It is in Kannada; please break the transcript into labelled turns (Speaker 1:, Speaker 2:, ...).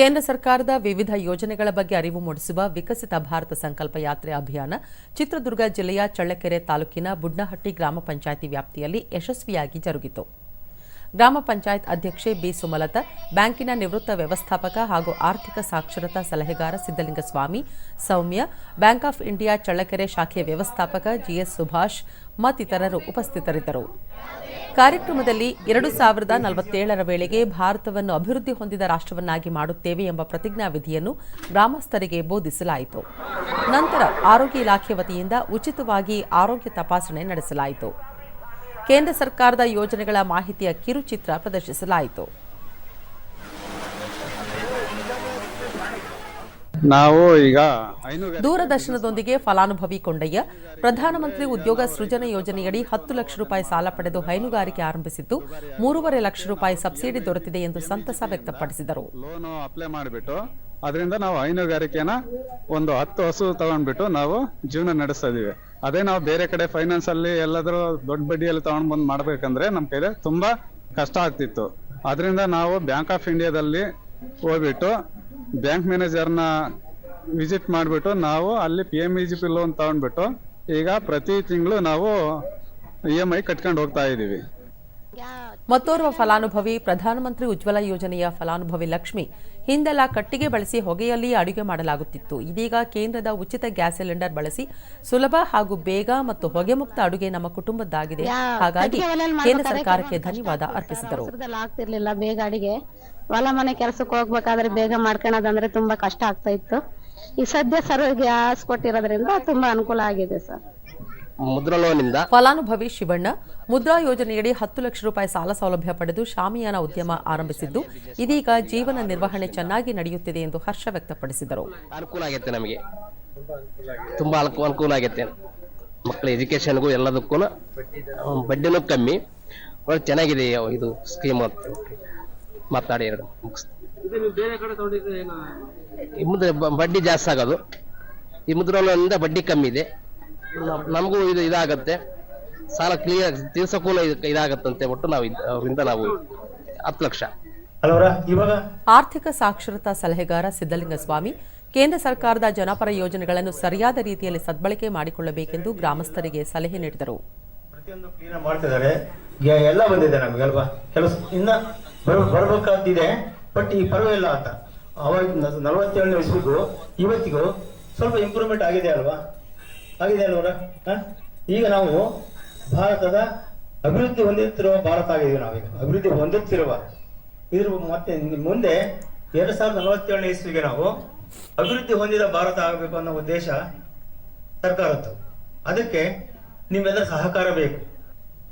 Speaker 1: ಕೇಂದ್ರ ಸರ್ಕಾರದ ವಿವಿಧ ಯೋಜನೆಗಳ ಬಗ್ಗೆ ಅರಿವು ಮೂಡಿಸುವ ವಿಕಸಿತ ಭಾರತ ಸಂಕಲ್ಪ ಯಾತ್ರೆ ಅಭಿಯಾನ ಚಿತ್ರದುರ್ಗ ಜಿಲ್ಲೆಯ ಚಳ್ಳಕೆರೆ ತಾಲೂಕಿನ ಬುಡ್ನಹಟ್ಟಿ ಗ್ರಾಮ ಪಂಚಾಯಿತಿ ವ್ಯಾಪ್ತಿಯಲ್ಲಿ ಯಶಸ್ವಿಯಾಗಿ ಜರುಗಿತು. ಗ್ರಾಮ ಪಂಚಾಯತ್ ಅಧ್ಯಕ್ಷೆ ಬಿ ಸುಮಲತಾ, ಬ್ಯಾಂಕಿನ ನಿವೃತ್ತ ವ್ಯವಸ್ಥಾಪಕ ಹಾಗೂ ಆರ್ಥಿಕ ಸಾಕ್ಷರತಾ ಸಲಹೆಗಾರ Siddalingaswami Soumya, bank of India Challakere ಶಾಖೆ ವ್ಯವಸ್ಥಾಪಕ ಜಿಎಸ್ ಸುಭಾಷ್ ಮತ್ತಿತರರು ಉಪಸ್ಥಿತರಿದ್ದರು. ಕಾರ್ಯಕ್ರಮದಲ್ಲಿ ಎರಡು ಸಾವಿರದ ನಲವತ್ತೇಳರ ವೇಳೆಗೆ ಭಾರತವನ್ನು ಅಭಿವೃದ್ಧಿ ಹೊಂದಿದ ರಾಷ್ಟ್ರವನ್ನಾಗಿ ಮಾಡುತ್ತೇವೆ ಎಂಬ ಪ್ರತಿಜ್ಞಾವಿಧಿಯನ್ನು ಗ್ರಾಮಸ್ಥರಿಗೆ ಬೋಧಿಸಲಾಯಿತು. ನಂತರ ಆರೋಗ್ಯ ಇಲಾಖೆ ವತಿಯಿಂದ ಉಚಿತವಾಗಿ ಆರೋಗ್ಯ ತಪಾಸಣೆ ನಡೆಸಲಾಯಿತು. ಕೇಂದ್ರ ಸರ್ಕಾರದ ಯೋಜನೆಗಳ ಮಾಹಿತಿಯ ಕಿರುಚಿತ್ರ ಪ್ರದರ್ಶಿಸಲಾಯಿತು.
Speaker 2: ನಾವು ಈಗ
Speaker 1: ದೂರದರ್ಶನದೊಂದಿಗೆ ಫಲಾನುಭವಿ ಕೊಂಡಯ್ಯ ಪ್ರಧಾನಮಂತ್ರಿ ಉದ್ಯೋಗ ಸೃಜನ ಯೋಜನೆಯಡಿ ಹತ್ತು ಲಕ್ಷ ರೂಪಾಯಿ ಸಾಲ ಪಡೆದು ಹೈನುಗಾರಿಕೆ ಆರಂಭಿಸಿದ್ದು ಮೂರುವರೆ ಲಕ್ಷ ರೂಪಾಯಿ ಸಬ್ಸಿಡಿ ದೊರೆತಿದೆ ಎಂದು ಸಂತಸ ವ್ಯಕ್ತಪಡಿಸಿದರು.
Speaker 2: ಲೋನ್ ಅಪ್ಲೈ ಮಾಡಿಬಿಟ್ಟು ಅದರಿಂದ ನಾವು ಹೈನುಗಾರಿಕೆನ ಒಂದು ಹತ್ತು ಹಸು ತಗೊಂಡ್ಬಿಟ್ಟು ನಾವು ಜೀವನ ನಡೆಸ್ತಾ ಇದೀವಿ ಅದೇ ನಾವು ಬೇರೆ ಕಡೆ ಫೈನಾನ್ಸ್ ಅಲ್ಲಿ ಎಲ್ಲಾದ್ರೂ ದೊಡ್ಡ ಬಡ್ಡಿಯಲ್ಲಿ ತಗೊಂಡ್ ಬಂದು ಮಾಡ್ಬೇಕಂದ್ರೆ ನಮ್ ಕೈಲಿ ತುಂಬಾ ಕಷ್ಟ ಆಗ್ತಿತ್ತು. ಅದರಿಂದ ನಾವು ಬ್ಯಾಂಕ್ ಆಫ್ ಇಂಡಿಯಾದಲ್ಲಿ ಹೋಗ್ಬಿಟ್ಟು ಬ್ಯಾಂಕ್ ಮ್ಯಾನೇಜರ್ನ ವಿಸಿಟ್ ಮಾಡಿಬಿಟ್ಟು ನಾವು ಅಲ್ಲಿ P M E G P loan ತಗೊಂಡ್ಬಿಟ್ಟು ಈಗ ಪ್ರತಿ ತಿಂಗಳು ನಾವು ಇ ಎಂ ಐ ಕಟ್ಕೊಂಡು ಹೋಗ್ತಾ ಇದೀವಿ.
Speaker 1: ಮತ್ತೋರ್ವ ಫಲಾನುಭವಿ ಪ್ರಧಾನಮಂತ್ರಿ ಉಜ್ವಲ ಯೋಜನೆಯ ಫಲಾನುಭವಿ ಲಕ್ಷ್ಮಿ ಹಿಂದೆಲ್ಲ ಕಟ್ಟಿಗೆ ಬಳಸಿ ಹೊಗೆಯಲ್ಲಿ ಅಡುಗೆ ಮಾಡಲಾಗುತ್ತಿತ್ತು. ಇದೀಗ ಕೇಂದ್ರದ ಉಚಿತ ಗ್ಯಾಸ್ ಸಿಲಿಂಡರ್ ಬಳಸಿ ಸುಲಭ ಹಾಗೂ ಬೇಗ ಮತ್ತು ಹೊಗೆ ಮುಕ್ತ ಅಡುಗೆ ನಮ್ಮ ಕುಟುಂಬದ್ದಾಗಿದೆ. ಹಾಗಾಗಿ ಕೇಂದ್ರ ಸರ್ಕಾರಕ್ಕೆ ಧನ್ಯವಾದ ಅರ್ಪಿಸಿದರು.
Speaker 3: ಆಗ್ತಿರ್ಲಿಲ್ಲ ಬೇಗ ಅಡಿಗೆ. ಹೊಲ ಮನೆ ಕೆಲಸಕ್ಕೆ ಹೋಗ್ಬೇಕಾದ್ರೆ ಬೇಗ ಮಾಡ್ಕೊಳೋದಂದ್ರೆ ತುಂಬಾ ಕಷ್ಟ ಆಗ್ತಾ ಇತ್ತು. ಈ ಸದ್ಯ ಸರ್ ಗ್ಯಾಸ್ ಕೊಟ್ಟಿರೋದ್ರಿಂದ ತುಂಬಾ ಅನುಕೂಲ ಆಗಿದೆ ಸರ್.
Speaker 4: ಮುದ್ರಾ ಲೋನಿಂದ
Speaker 1: ಫಲಾನುಭವಿ ಶಿವಣ್ಣ ಮುದ್ರಾ ಯೋಜನೆಯಡಿ ಹತ್ತು ಲಕ್ಷ ರೂಪಾಯಿ ಸಾಲ ಸೌಲಭ್ಯ ಪಡೆದು ಶಾಮಿಯಾನ ಉದ್ಯಮ ಆರಂಭಿಸಿದ್ದು ಇದೀಗ ಜೀವನ ನಿರ್ವಹಣೆ ಚೆನ್ನಾಗಿ ನಡೆಯುತ್ತಿದೆ ಎಂದು ಹರ್ಷ ವ್ಯಕ್ತಪಡಿಸಿದರು.
Speaker 4: ಅನುಕೂಲ ಆಗೈತೆ ನಮಗೆ. ತುಂಬಾ ಅನುಕೂ- ಅನುಕೂಲ ಆಗೈತೆ. ಮಕ್ಕಳ ಎಜುಕೇಶನ್ಗೂ ಎಲ್ಲದಕ್ಕೂ ಬಡ್ಡಿನೂ ಕಮ್ಮಿ. ಒಳ್ಳೆ ಚೆನ್ನಾಗಿದೆ ಇದು ಸ್ಕೀಮ್ ಅಂತ ಮಾತಾಡಿ ಎರಡು ಬ- ಬಡ್ಡಿ ಜಾಸ್ತಿ ಆಗೋದು. ಈ ಮುದ್ರಾ ಲೋನಿಂದ ಬಡ್ಡಿ ಕಮ್ಮಿ ಇದೆ. ನಮಗೂ ಇದು ಇದಾಗತ್ತೆ. ಸಾಲ ಕ್ಲಿಯರ್ ತೀರ್ಸಕ್ಕೂ ಇದು ಇದಾಗತ್ತಂತೆ ಒಟ್ಟು ನಾವು ಇದ್- ಅವರಿಂದ ನಾವು ಹತ್ತು ಲಕ್ಷ.
Speaker 5: ಇವಾಗ?
Speaker 1: ಆರ್ಥಿಕ ಸಾಕ್ಷರತಾ ಸಲಹೆಗಾರ ಸಿದ್ದಲಿಂಗಸ್ವಾಮಿ ಕೇಂದ್ರ ಸರ್ಕಾರದ ಜನಪರ ಯೋಜನೆಗಳನ್ನು ಸರಿಯಾದ ರೀತಿಯಲ್ಲಿ ಸದ್ಬಳಕೆ ಮಾಡಿಕೊಳ್ಳಬೇಕೆಂದು ಗ್ರಾಮಸ್ಥರಿಗೆ ಸಲಹೆ ನೀಡಿದರು.
Speaker 5: ಪ್ರತಿಯೊಂದು ಕ್ಲೀನ್ ಮಾಡ್ತಿದ್ದಾರೆ ಎಲ್ಲ ಬಂದಿದೆ ನಮ್ಗೆ ಅಲ್ವಾ? ಕೆಲಸ ಇನ್ನ ಬರ ಬರ್ಬೇಕಾಗ್ತಿದೆ ಬಟ್ ಈ ಪರವಾಗಿಲ್ಲ ಅಂತ. ಅವಾಗ ನಲವತ್ತೇಳನೇ ಇಸ್ವಿಗೂ ಇವತ್ತಿಗೂ ಸ್ವಲ್ಪ ಇಂಪ್ರೂವ್ಮೆಂಟ್ ಆಗಿದೆ ಅಲ್ವಾ? ಆಗಿದೆ ಅಲ್ವರ ಈಗ ನಾವು ಭಾರತದ ಅಭಿವೃದ್ಧಿ ಹೊಂದುತ್ತಿರುವ ಭಾರತ ಆಗಿದ್ದೀವಿ ನಾವೀಗ. ಅಭಿವೃದ್ಧಿ ಹೊಂದುತ್ತಿರುವ. ಇದ್ರ ಮತ್ತೆ ಮುಂದೆ ಎರಡ್ ಸಾವಿರದ ನಲವತ್ತೇಳನೇ ಇಸ್ವಿಗೆ ನಾವು ಅಭಿವೃದ್ಧಿ ಹೊಂದಿದ ಭಾರತ ಆಗಬೇಕು ಅನ್ನೋ ಉದ್ದೇಶ ಸರ್ಕಾರದ್ದು. ಅದಕ್ಕೆ ನಿಮ್ಮೆಲ್ಲರ ಸಹಕಾರ ಬೇಕು.